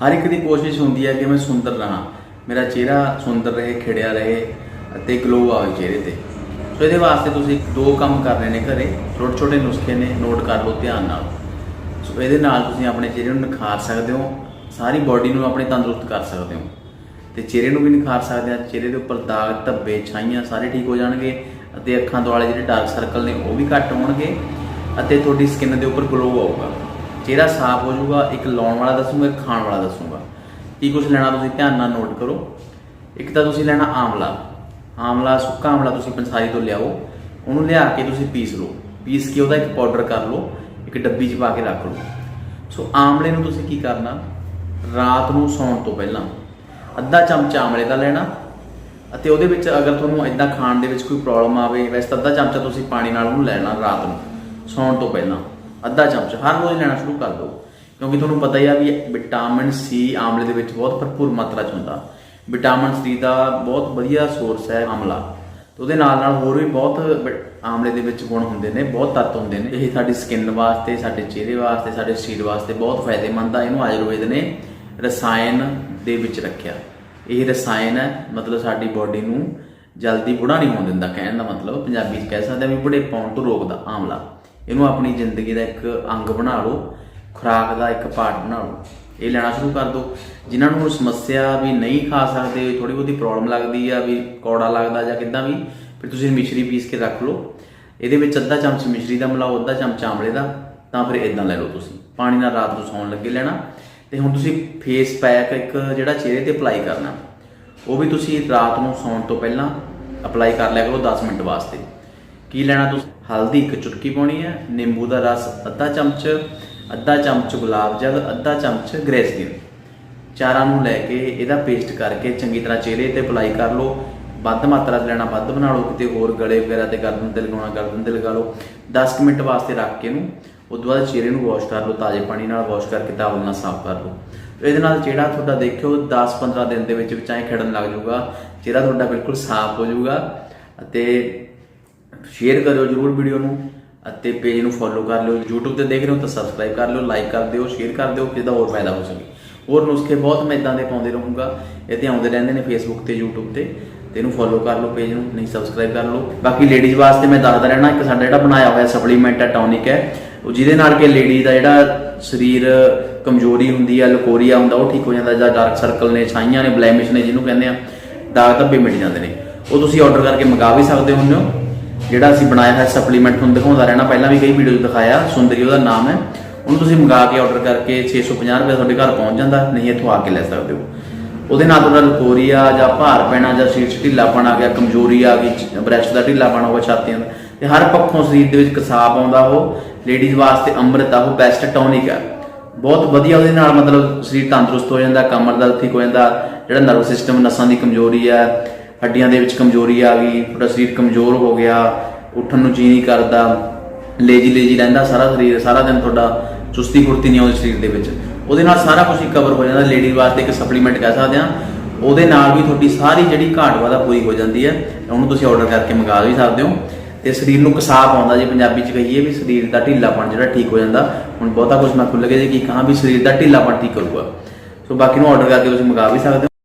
ਹਰ ਇੱਕ ਦੀ ਕੋਸ਼ਿਸ਼ ਹੁੰਦੀ ਹੈ ਕਿ ਮੈਂ ਸੁੰਦਰ ਰਹਾਂ। ਮੇਰਾ ਚਿਹਰਾ ਸੁੰਦਰ ਰਹੇ, ਖਿੜਿਆ ਰਹੇ ਅਤੇ ਗਲੋ ਆਵੇ ਚਿਹਰੇ ਤੇ। ਸੋ ਇਹਦੇ ਵਾਸਤੇ ਤੁਸੀਂ ਦੋ ਕੰਮ ਕਰਨੇ ਨੇ ਘਰੇ। ਛੋਟੇ ਛੋਟੇ ਨੁਸਖੇ ਨੇ ਨੋਟ ਕਰ ਲਓ ਧਿਆਨ ਨਾਲ। ਸੋ ਇਹਦੇ ਨਾਲ ਤੁਸੀਂ ਆਪਣੇ ਚਿਹਰੇ ਨੂੰ ਨਿਖਾਰ ਸਕਦੇ ਹੋ। ਸਾਰੀ ਬਾਡੀ ਨੂੰ ਆਪਣੇ ਤੰਦਰੁਸਤ ਕਰ ਸਕਦੇ ਹੋ। ਤੇ ਚਿਹਰੇ ਨੂੰ ਵੀ ਨਿਖਾਰ ਸਕਦੇ ਆ। ਚਿਹਰੇ ਦੇ ਉੱਪਰ ਦਾਗ, ਧੱਬੇ, ਛਾਈਆਂ ਸਾਰੇ ਠੀਕ ਹੋ ਜਾਣਗੇ ਅਤੇ ਅੱਖਾਂ ਦੁਆਲੇ ਜਿਹੜੇ ਡਾਰਕ ਸਰਕਲ ਨੇ ਉਹ ਵੀ ਘੱਟ ਹੋਣਗੇ ਅਤੇ ਤੁਹਾਡੀ ਸਕਿਨ ਦੇ ਉੱਪਰ ਗਲੋ ਆਊਗਾ। ਚਿਹਰਾ ਸਾਫ਼ ਹੋ ਜਾਊਗਾ, ਇੱਕ ਲਾਉਣ ਵਾਲਾ ਦੱਸੂਗਾ, ਇੱਕ ਖਾਣ ਵਾਲਾ ਦੱਸੂਗਾ। ਕੀ ਕੁਝ ਲੈਣਾ ਤੁਸੀਂ ਧਿਆਨ ਨਾਲ ਨੋਟ ਕਰੋ। ਇੱਕ ਤਾਂ ਤੁਸੀਂ ਲੈਣਾ ਆਮਲਾ। ਆਮਲਾ, ਸੁੱਕਾ ਆਮਲਾ ਤੁਸੀਂ ਪੰਸਾਰੀ ਤੋਂ ਲਿਆਓ। ਉਹਨੂੰ ਲਿਆ ਕੇ ਤੁਸੀਂ ਪੀਸ ਲਓ। ਪੀਸ ਕੇ ਉਹਦਾ ਇੱਕ ਪਾਊਡਰ ਕਰ ਲਓ, ਇੱਕ ਡੱਬੀ 'ਚ ਪਾ ਕੇ ਰੱਖ ਲਓ। ਸੋ ਆਮਲੇ ਨੂੰ ਤੁਸੀਂ ਕੀ ਕਰਨਾ? ਰਾਤ ਨੂੰ ਸੌਣ ਤੋਂ ਪਹਿਲਾਂ ਅੱਧਾ ਚਮਚਾ ਆਮਲੇ ਦਾ ਲੈਣਾ ਅਤੇ ਉਹਦੇ ਵਿੱਚ ਅਗਰ ਤੁਹਾਨੂੰ ਇਦਾਂ ਖਾਣ ਦੇ ਵਿੱਚ ਕੋਈ ਪ੍ਰੋਬਲਮ ਆਵੇ, ਵੈਸੇ ਤਾਂ ਅੱਧਾ ਚਮਚਾ ਤੁਸੀਂ ਪਾਣੀ ਨਾਲ ਉਹਨੂੰ ਲੈਣਾ ਰਾਤ ਨੂੰ, ਸੌਣ ਤੋਂ ਪਹਿਲਾਂ। ਅੱਧਾ ਚਮਚ, ਹਰ ਰੋਜ਼ ਲੈਣਾ ਸ਼ੁਰੂ ਕਰ ਦਿਓ ਕਿਉਂਕਿ ਤੁਹਾਨੂੰ ਪਤਾ ਹੀ ਆ ਵੀ ਵਿਟਾਮਿਨ ਸੀ ਆਮਲੇ ਦੇ ਵਿੱਚ ਬਹੁਤ ਭਰਪੂਰ ਮਾਤਰਾ 'ਚ ਹੁੰਦਾ। ਵਿਟਾਮਿਨ ਸੀ ਦਾ ਬਹੁਤ ਵਧੀਆ ਸੋਰਸ ਹੈ ਆਮਲਾ। ਤੇ ਉਹਦੇ ਨਾਲ ਨਾਲ ਹੋਰ ਵੀ ਬਹੁਤ ਵਿ- ਆਮਲੇ ਦੇ ਵਿੱਚ ਗੁਣ ਹੁੰਦੇ ਨੇ, ਬਹੁਤ ਤੱਤ ਹੁੰਦੇ ਨੇ। ਇਹ ਸਾਡੀ ਸਕਿਨ ਵਾਸਤੇ, ਸਾਡੇ ਚਿਹਰੇ ਵਾਸਤੇ, ਸਾਡੇ ਸਰੀਰ ਵਾਸਤੇ ਬਹੁਤ ਫਾਇਦੇਮੰਦ ਆ। ਇਹਨੂੰ ਆਯੁਰਵੇਦ ਨੇ ਰਸਾਇਣ ਦੇ ਵਿੱਚ ਰੱਖਿਆ। ਇਹ ਰਸਾਇਣ ਹੈ ਮਤਲਬ ਸਾਡੀ ਬਾਡੀ ਨੂੰ ਜਲਦੀ ਬੁੜਾ ਨਹੀਂ ਹੋਣ ਦਿੰਦਾ, ਕਹਿਣ ਦਾ ਮਤਲਬ ਪੰਜਾਬੀ 'ਚ ਕਹਿ ਸਕਦੇ ਆ ਵੀ ਬੁਢੇ ਪਾਉਣ ਤੋਂ ਰੋਕਦਾ ਆਮਲਾ। ਇਹਨੂੰ ਆਪਣੀ ਜ਼ਿੰਦਗੀ ਦਾ ਇੱਕ ਅੰਗ ਬਣਾ ਲਓ, ਖੁਰਾਕ ਦਾ ਇੱਕ ਪਾਰਟ ਬਣਾ ਲਓ। ਇਹ ਲੈਣਾ ਸ਼ੁਰੂ ਕਰ ਦਿਓ ਜਿਨ੍ਹਾਂ ਨੂੰ ਸਮੱਸਿਆ ਵੀ ਨਹੀਂ ਖਾ ਸਕਦੇ ਥੋੜੀ ਬਹੁਤੀ ਪ੍ਰੋਬਲਮ ਲੱਗਦੀ ਆ, ਵੀ ਕੌੜਾ ਲੱਗਦਾ ਜਾਂ ਕਿੱਦਾਂ ਵੀ, ਫਿਰ ਤੁਸੀਂ ਮਿਸ਼ਰੀ ਪੀਸ ਕੇ ਰੱਖ ਲਓ। ਇਹਦੇ ਵਿੱਚ ਅੱਧਾ ਚਮਚ ਮਿਸ਼ਰੀ ਦਾ ਮਿਲਾਓ, ਅੱਧਾ ਚਮਚ ਆਮਲੇ ਦਾ, ਤਾਂ ਫਿਰ ਇਦਾਂ ਲੈ ਲਓ ਤੁਸੀਂ। ਪਾਣੀ ਨਾਲ ਰਾਤ ਨੂੰ ਸੌਣ ਲੱਗੇ ਲੈਣਾ। ਤੇ ਹੁਣ ਤੁਸੀਂ ਫੇਸ ਪੈਕ ਇੱਕ ਜਿਹੜਾ ਚਿਹਰੇ ਤੇ ਅਪਲਾਈ ਕਰਨਾ। ਉਹ ਵੀ ਤੁਸੀਂ ਰਾਤ ਨੂੰ ਸੌਣ ਤੋਂ ਪਹਿਲਾਂ ਅਪਲਾਈ ਕਰ ਲਿਆ ਕਰੋ 10 ਮਿੰਟ ਵਾਸਤੇ। ਕੀ ਲੈਣਾ ਤੁਸੀਂ ਹਲਦੀ ਇੱਕ ਚੁਟਕੀ ਪਾਉਣੀ ਹੈ, ਨਿੰਬੂ ਦਾ ਰਸ ਅੱਧਾ ਚਮਚ ਅੱਧਾ ਚਮਚ ਗੁਲਾਬ ਜਲ, ਅੱਧਾ ਚਮਚ ਗ੍ਰੈਸਲੀਨ ਚਾਰਾਂ ਨੂੰ ਲੈ ਕੇ ਇਹਦਾ ਪੇਸਟ ਕਰਕੇ ਚੰਗੀ ਤਰ੍ਹਾਂ ਚਿਹਰੇ ਤੇ ਅਪਲਾਈ ਕਰ ਲਓ। ਵੱਧ ਮਾਤਰਾ 'ਚ ਲੈਣਾ ਵੱਧ ਬਣਾ ਲਓ, ਕਿਤੇ ਹੋਰ ਗਲੇ ਵਗੈਰਾ ਤੇ ਗਰਦਨ ਤੇ ਲਗਾਉਣਾ ਗਰਦਨ ਤੇ ਲਗਾ ਲਓ 10 ਕੁ ਮਿੰਟ ਵਾਸਤੇ ਰੱਖ ਕੇ ਇਹਨੂੰ ਉਸ ਤੋਂ ਬਾਅਦ ਚਿਹਰੇ ਨੂੰ ਵਾਸ਼ ਕਰ ਲਓ, ਤਾਜ਼ੇ ਪਾਣੀ ਨਾਲ ਵਾਸ਼ ਕਰਕੇ ਟਾਵਲ ਨਾਲ ਸਾਫ਼ ਕਰ ਲਓ। ਇਹਦੇ ਨਾਲ ਜਿਹੜਾ ਤੁਹਾਡਾ ਦੇਖਿਓ 10-15 ਦਿਨ ਦੇ ਵਿੱਚ ਵਿੱਚ ਐਂ ਖੜਨ ਲੱਗ ਜਾਊਗਾ, ਚਿਹਰਾ ਤੁਹਾਡਾ ਬਿਲਕੁਲ ਸਾਫ਼ ਹੋ ਜਾਊਗਾ ਅਤੇ ਸ਼ੇਅਰ ਕਰਿਓ ਜਰੂਰ ਵੀਡੀਓ ਨੂੰ ਅਤੇ ਪੇਜ ਨੂੰ ਫੋਲੋ ਕਰ ਲਿਓ। YouTube ਤੇ ਦੇਖ ਰਹੇ ਹੋ ਤਾਂ ਸਬਸਕ੍ਰਾਈਬ ਕਰ ਲਿਓ ਲਾਈਕ ਕਰ ਦਿਓ ਸ਼ੇਅਰ ਕਰ ਦਿਓ ਜਿਹਦਾ ਹੋਰ ਫਾਇਦਾ ਹੋ ਸਕੇ। ਹੋਰ ਨੁਸਖੇ ਬਹੁਤ ਮੈਂ ਇਦਾਂ ਦੇ ਪਾਉਂਦੇ ਰਹੂੰਗਾ। ਇਹ ਤੇ ਆਉਂਦੇ ਰਹਿੰਦੇ ਨੇ Facebook ਤੇ, YouTube ਤੇ। ਤੇ ਇਹਨੂੰ ਫੋਲੋ ਕਰ ਲਓ ਪੇਜ ਨੂੰ, ਨਹੀਂ ਸਬਸਕ੍ਰਾਈਬ ਕਰ ਲਓ। ਬਾਕੀ ਲੇਡੀਜ਼ ਵਾਸਤੇ ਮੈਂ ਦੱਸਦਾ ਰਹਿਣਾ, ਇੱਕ ਸਾਡਾ ਜਿਹੜਾ ਬਣਾਇਆ ਹੋਇਆ ਸਪਲੀਮੈਂਟ ਹੈ ਟੌਨਿਕ ਹੈ, ਉਹ ਜਿਹਦੇ ਨਾਲ ਕਿ ਲੇਡੀ ਦਾ ਜਿਹੜਾ ਸਰੀਰ ਕਮਜ਼ੋਰੀ ਹੁੰਦੀ ਹੈ ਲਕੋਰੀਆ ਹੁੰਦਾ, ਉਹ ਠੀਕ ਹੋ ਜਾਂਦਾ, ਜਾਂ ਡਾਰਕ ਸਰਕਲ ਨੇ, ਛਾਈਆਂ ਨੇ ਬਲੈਮਿਸ਼ ਨੇ, ਜਿਹਨੂੰ ਕਹਿੰਦੇ ਆ, ਦਾਗ ਧੱਬੇ ਮਿਟ ਜਾਂਦੇ ਨੇ। ਉਹ ਤੁਸੀਂ ਆਰਡਰ ਕਰਕੇ ਮੰਗਾ ਵੀ ਸਕਦੇ ਹੁੰਦੇ ਹੋ। ਜਿਹੜਾ ਅਸੀਂ ਬਣਾਇਆ ਹੈ ਸਪਲੀਮੈਂਟ ਤੁਹਾਨੂੰ ਦਿਖਾਉਂਦਾ ਰਹਿਣਾ। ਪਹਿਲਾਂ ਵੀ ਕਈ ਵੀਡੀਓ ਦਿਖਾਇਆ ਸੁੰਦਰੀ ਉਹਦਾ ਨਾਮ ਹੈ। ਉਹਨੂੰ ਤੁਸੀਂ ਮੰਗਾ ਕੇ ਆਰਡਰ ਕਰਕੇ 650 ਰੁਪਏ ਤੁਹਾਡੇ ਘਰ ਪਹੁੰਚ ਜਾਂਦਾ, ਨਹੀਂ ਇੱਥੋਂ ਆ ਕੇ ਲੈ ਸਕਦੇ ਹੋ। ਉਹਦੇ ਨਾਲ ਤੁਹਾਡਾ ਲਕੋਰੀਆ ਜਾਂ ਭਾਰ ਪੈਣਾ ਜਾਂ ਸਰੀਰ 'ਚ ਢਿੱਲਾਪਣ ਆ ਗਿਆ, ਕਮਜ਼ੋਰੀ ਆ ਗਈ ਬ੍ਰੈਸਟ ਦਾ ਢਿੱਲਾਪਣ ਹੋਗਾ ਛਾਤੀਆਂ ਦਾ। ਤੇ ਹਰ ਪੱਖੋਂ ਸਰੀਰ ਦੇ ਵਿੱਚ ਕਸਾਬ ਆਉਂਦਾ ਉਹ ਲੇਡੀਜ਼ ਵਾਸਤੇ ਅੰਮ੍ਰਿਤ ਆ, ਉਹ ਬੈਸਟ ਟੌਨਿਕ ਹੈ ਬਹੁਤ ਵਧੀਆ ਉਹਦੇ ਨਾਲ ਮਤਲਬ ਸਰੀਰ ਤੰਦਰੁਸਤ ਹੋ ਜਾਂਦਾ, ਕਮਰ ਦਰਦ ਠੀਕ ਹੋ ਜਾਂਦਾ, ਜਿਹੜਾ ਨਰਵ ਸਿਸਟਮ ਨਸਾਂ ਦੀ ਕਮਜ਼ੋਰੀ ਹੈ ਹੱਡੀਆਂ ਦੇ ਵਿੱਚ ਕਮਜ਼ੋਰੀ ਆ ਗਈ, ਤੁਹਾਡਾ ਸਰੀਰ ਕਮਜ਼ੋਰ ਹੋ ਗਿਆ, ਉੱਠਣ ਨੂੰ ਜੀ ਨਹੀਂ ਕਰਦਾ, ਲੇਜੀ ਲੇਜੀ ਰਹਿੰਦਾ ਸਾਰਾ ਸਰੀਰ, ਸਾਰਾ ਦਿਨ ਤੁਹਾਡਾ ਚੁਸਤੀ ਫੁਰਤੀ ਨਹੀਂ ਆਉਂਦੀ ਸਰੀਰ ਦੇ ਵਿੱਚ। ਉਹਦੇ ਨਾਲ ਸਾਰਾ ਕੁਝ ਹੀ ਕਵਰ ਹੋ ਜਾਂਦਾ ਲੇਡੀ ਵਾਸਤੇ ਇੱਕ ਸਪਲੀਮੈਂਟ ਕਹਿ ਸਕਦੇ ਆ ਉਹਦੇ ਨਾਲ ਵੀ ਤੁਹਾਡੀ ਸਾਰੀ ਜਿਹੜੀ ਘਾਟ ਵਾਦਾ ਪੂਰੀ ਹੋ ਜਾਂਦੀ ਹੈ, ਉਹਨੂੰ ਤੁਸੀਂ ਆਰਡਰ ਕਰਕੇ ਮੰਗਾ ਵੀ ਸਕਦੇ ਹੋ। ਤੇ ਸਰੀਰ ਨੂੰ ਕਸਾਬ ਆਉਂਦਾ ਜੇ ਪੰਜਾਬੀ ਚ ਕਹੀਏ ਵੀ ਸਰੀਰ ਦਾ ਢਿੱਲਾਪਣ ਜਿਹੜਾ ਠੀਕ ਹੋ ਜਾਂਦਾ, ਹੁਣ ਬਹੁਤਾ ਕੁਝ ਮੈਂ ਖੁੱਲ ਗਿਆ ਜੇ ਕਿ ਕਹਾਂ ਵੀ ਸਰੀਰ ਦਾ ਢਿੱਲਾਪਣ ਠੀਕ ਕਰੂਗਾ। ਸੋ ਬਾਕੀ ਨੂੰ ਆਰਡਰ ਕਰਕੇ ਤੁਸੀਂ ਮੰਗਾ ਵੀ ਸਕਦੇ ਹੋ।